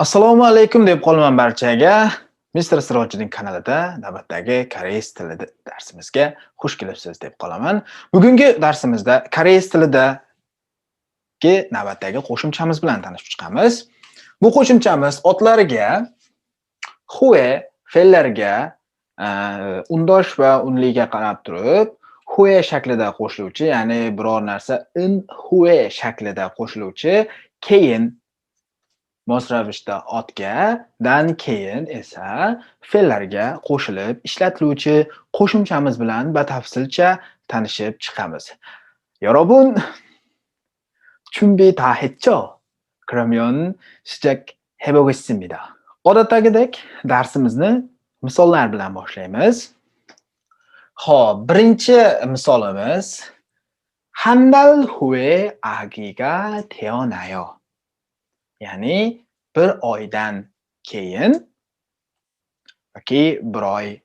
Assalomu alaykum deb qolaman barchaga. Mister Sirojning kanalida navbatdagi koreys tili darsimizga xush kelibsiz deb qolaman. Bugungi darsimizda koreys tilidagi navbatdagi qo'shimchamiz bilan tanishib chiqamiz. Bu qo'shimchamiz otlarga, hue fe'llarga, e, undosh va unliga qarab turib, hue shaklida qo'shiluvchi, ya'ni biror narsa in hue shaklida qo'shiluvchi keyin mos ravishda otga, dan keyin esa fe'llarga qo'shilib ishlatiluvchi qo'shimchamiz bilan batafsilcha tanishib chiqamiz. 여러분 준비 다 했죠? 그러면 시작해 보겠습니다. odatdagidek darsimizni misollar bilan boshlaymiz. Xo'p, birinchi misolimiz 한 달 후에 아기가 태어나요. ya'ni bir oydan keyin yoki bir oy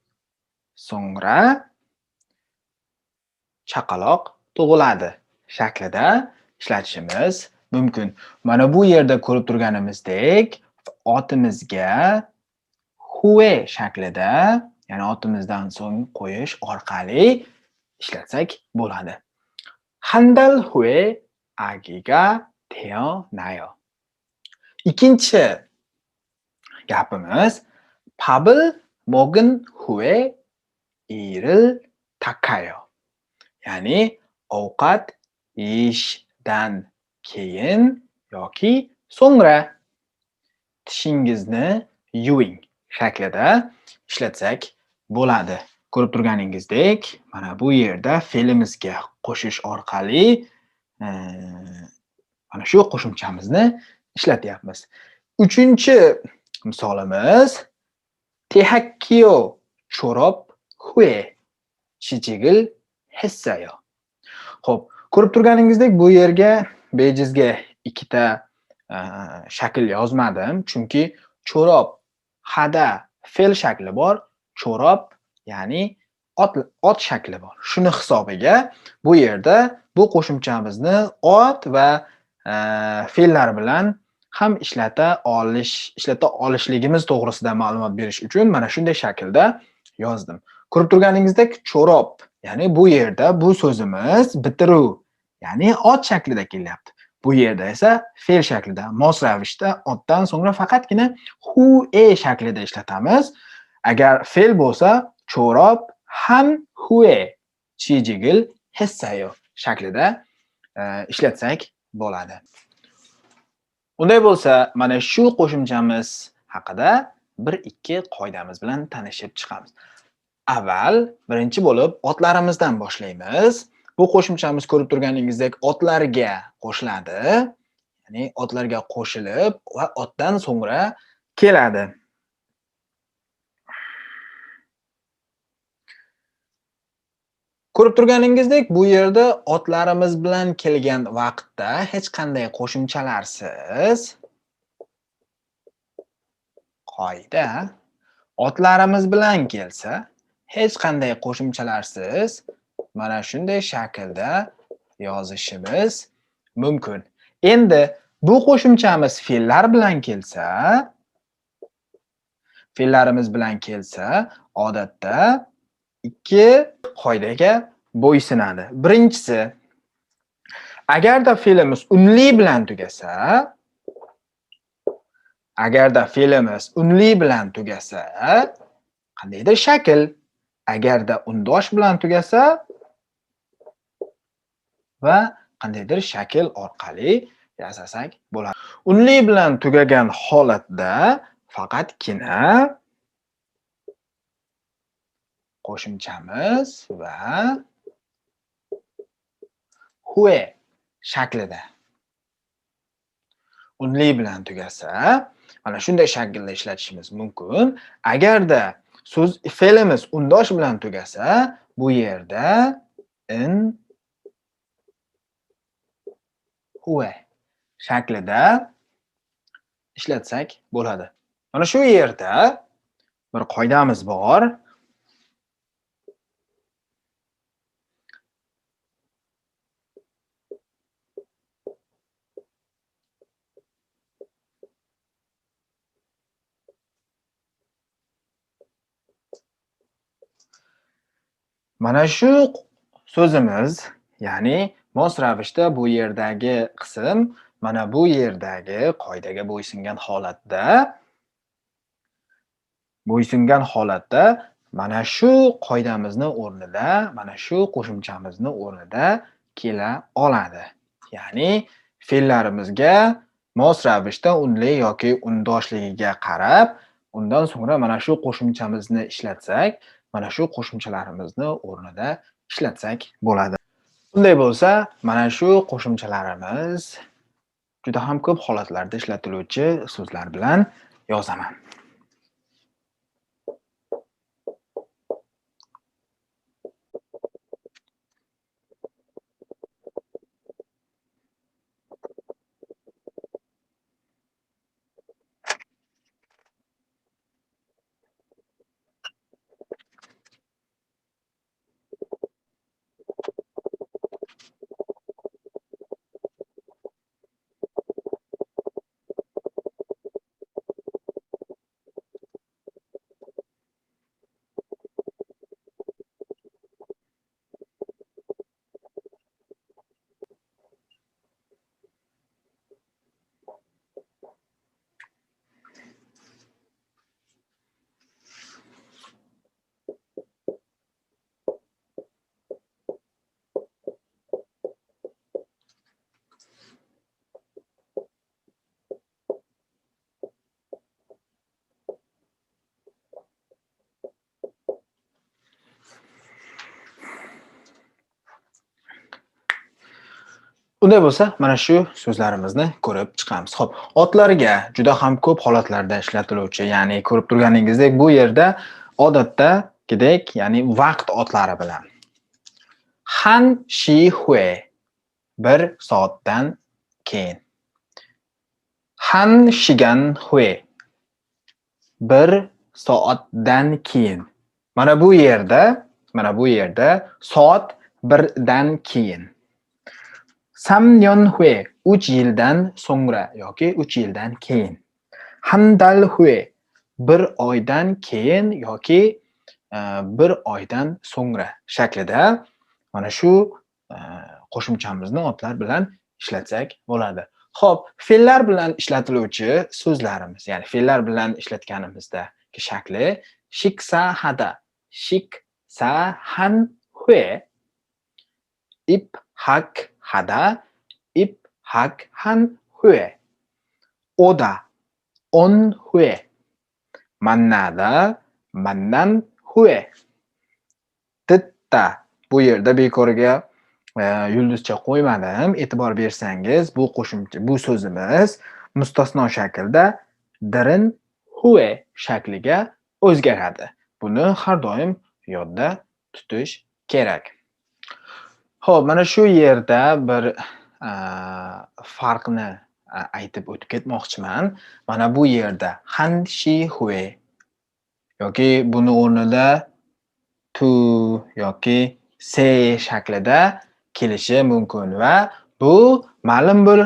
so'ngra chaqaloq tug'iladi shaklida ishlatishimiz mumkin. Mana bu yerda ko'rib turganimizdek otimizga hue shaklida ya'ni otimizdan so'ng qo'yish orqali ishlatsak bo'ladi. Handal hue agiga teo nayo. ikkinchi gapimiz 밥을 먹은 후에 이를 닦아요. ya'ni ovqat yeyishdan keyin yoki so'ngra tishingizni yuving shaklida ishlatsak bo'ladi. Ko'rib turganingizdek, mana bu yerda fe'limizga qo'shish orqali mana shu qo'shimchamizni ishlatyapmiz. Uchinchi misolimiz tehakkiyo cho'rob hue shichigil hessayo. Xo'p, ko'rib turganingizdek bu yerga bejizga ikkita e, shakl yozmadim, chunki cho'rob hada fe'l shakli bor, cho'rob ya'ni ot ot shakli bor. Shuni hisobiga bu yerda bu qo'shimchamizni ot va e, fe'llar bilan ham ishlata olish ishlata olishligimiz to'g'risida ma'lumot berish uchun mana shunday shaklda yozdim. Ko'rib turganingizdek cho'rob, ya'ni bu yerda bu so'zimiz bitiruv, ya'ni ot shaklida kelyapti. Bu yerda esa fe'l shaklida, mos ravishda otdan so'ngra faqatgina hu e shaklida ishlatamiz. Agar fe'l bo'lsa, cho'rob ham hue chijigil hessayo shaklida e, ishlatsak bo'ladi. Unday bo'lsa, mana shu qo'shimchamiz haqida bir ikki qoidamiz bilan tanishib chiqamiz. Avval birinchi bo'lib otlarimizdan boshlaymiz. Bu qo'shimchamiz ko'rib turganingizdek otlarga qo'shiladi. Ya'ni otlarga qo'shilib va otdan so'ngra keladi. Ko'rib turganingizdek, bu yerda otlarimiz bilan kelgan vaqtda hech qanday qo'shimchalarsiz. Qoida otlarimiz bilan kelsa, hech qanday qo'shimchalarsiz. Mana shunday shaklda yozishimiz mumkin. Endi bu qo'shimchamiz fe'llar bilan kelsa, fe'llarimiz bilan kelsa, odatda ikki qoidaga bo'ysunadi. Birinchisi agarda fe'limiz unli bilan tugasa, agarda fe'limiz unli bilan tugasa, qandaydir shakl, agarda undosh bilan tugasa va qandaydir shakl orqali yasasak bo'ladi. Unli bilan tugagan holatda faqatgina qo'shimchamiz va hue shaklida unli bilan tugasa mana shunday shaklda ishlatishimiz mumkin. Agarda so'z fe'limiz undosh bilan tugasa, bu yerda in hue shaklida ishlatsak bo'ladi. Mana shu yerda bir qoidamiz bor. Mana shu so'zimiz, ya'ni mos ravishda bu yerdagi qism mana bu yerdagi qoidaga bo'ysungan holatda bo'ysungan holatda mana shu qoidamizni o'rnida, mana shu qo'shimchamizni o'rnida kela oladi. Ya'ni fe'llarimizga mos ravishda unli yoki undoshligiga qarab, undan so'ngra mana shu qo'shimchamizni ishlatsak, mana shu qo'shimchalarimizni o'rnida ishlatsak bo'ladi. Bunday bo'lsa, mana shu qo'shimchalarimiz juda ham ko'p holatlarda ishlatiluvchi so'zlar bilan yozaman. Unday bo'lsa, mana shu so'zlarimizni ko'rib chiqamiz. Xo'p, otlarga juda ham ko'p holatlarda ishlatiluvchi, ya'ni ko'rib turganingizdek, bu yerda odatdagidek, ya'ni vaqt otlari bilan. Han shi hui bir soatdan keyin. Han shigan hui bir soatdan keyin. Mana bu yerda, mana bu yerda soat birdan keyin. Samyon hui 3 yildan so'ngra yoki 3 yildan keyin. 한달 후에 1 oydan keyin yoki e, 1 oydan so'ngra shaklida mana shu e, qo'shimchamizni otlar bilan ishlatsak bo'ladi. Xo'p, fe'llar bilan ishlatiluvchi so'zlarimiz, ya'ni fe'llar bilan ishlatganimizdagi shakli shiksa hada, shik sa han hue ip hak hada, ip hak han hui oda on hui mannada mannan hui titta bu yerda bekorga e, yulduzcha qo'ymadim. E'tibor bersangiz, bu qo'shimcha, bu so'zimiz mustasno shaklda dirin hue shakliga o'zgaradi. Buni har doim yodda tutish kerak. Xo'p, mana shu yerda bir farqni aytib o'tib ketmoqchiman. Mana bu yerda han shi hue yoki buni o'rnida tu yoki se shaklida kelishi mumkin va bu ma'lum bir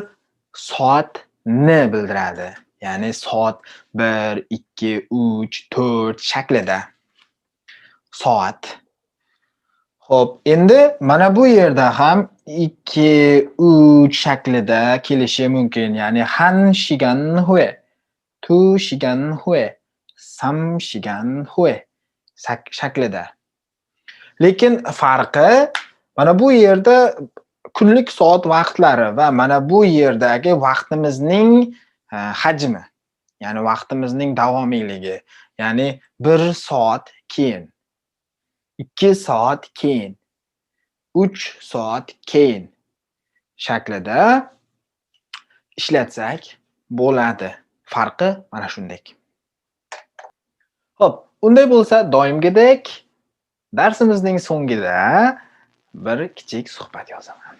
soatni bildiradi. Ya'ni soat 1, 2, 3, 4 shaklida. Soat. Xo'p, endi mana bu yerda ham 2, 3 shaklida kelishi mumkin. Ya'ni han shigan hue, tu shigan hue, sam shigan hue shaklida. Lekin farqi mana bu yerda kunlik soat vaqtlari va mana bu yerdagi vaqtimizning e, hajmi, ya'ni vaqtimizning davomiyligi, ya'ni 1 soat keyin, 2 soat keyin, 3 soat keyin shaklida ishlatsak bo'ladi. Farqi mana shunday. Xo'p, unday bo'lsa doimgidek darsimizning so'ngida bir kichik suhbat yozaman.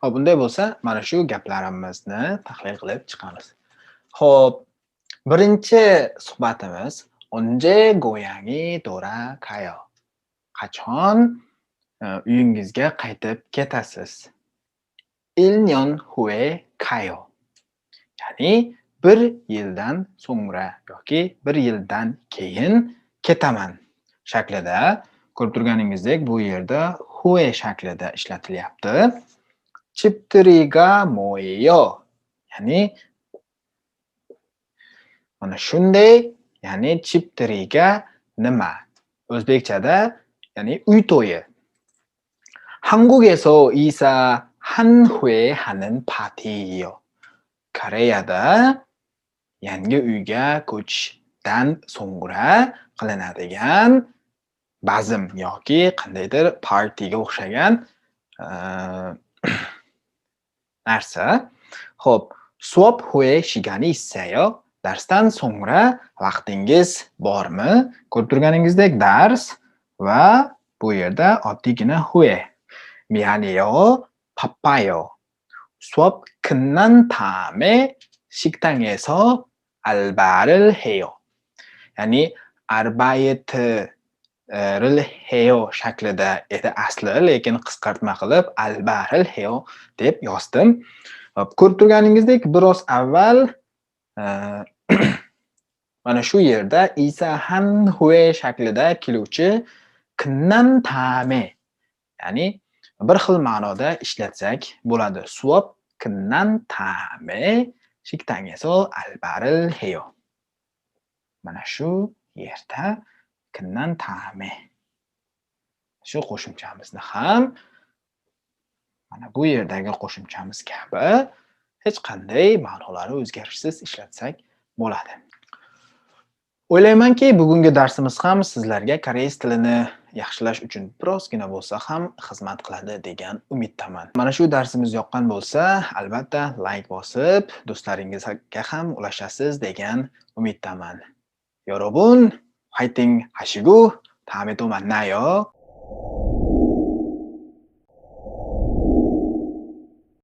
Xo'p, Hop, bunday bo'lsa, mana shu gaplarimizni tahlil qilib chiqamiz. Xo'p, birinchi suhbatimiz 언제 고향이 돌아가요? Qachon e, uyingizga qaytib ketasiz? 1년 후에 가요. Ya'ni bir yildan so'ngra yoki bir yildan keyin ketaman shaklida ko'rib turganingizdek bu yerda hue shaklida ishlatilyapti. Chiptriga mo'yo ya'ni mana shunday ya'ni chiptriga nima? o'zbekchada ya'ni uy to'yi. 한국에서 이사 한 후에 하는 파티요. Koreyada yangi uyga ko'chishdan so'ngra qilinadigan bazm yoki qandaydir partiga o'xshagan narsa. Xo'p, suob huye shigani issayo darsdan so'ngra vaqtingiz bormi? Ko'rib turganingizdek dars va bu yerda oddiygina huye. 미안해요. 바빠요. 수업 끝난 다음에 식당에서 알바를 해요. ya'ni arbayet ril heo shaklida edi asli lekin qisqartma qilib albaril heo deb yozdim. Ko'rib turganingizdek biroz avval e, mana shu yerda isa han hue shaklida keluvchi kinnan tame ya'ni bir xil ma'noda ishlatsak bo'ladi. Suop kinnan tame shiktangeso albaril heo. Mana shu yerda kimdan ta'mi? Shu qo'shimchamizni ham mana bu yerdagi qo'shimchamiz kabi hech qanday ma'nolari o'zgarishsiz ishlatsak bo'ladi. O'ylaymanki bugungi darsimiz ham sizlarga koreys tilini yaxshilash uchun birozgina bo'lsa ham xizmat qiladi degan umiddaman. Mana shu darsimiz yoqqan bo'lsa albatta layk bosib do'stlaringizga ham ulashasiz degan umiddaman. Yorobun 화이팅 하시고 다음에 또 만나요.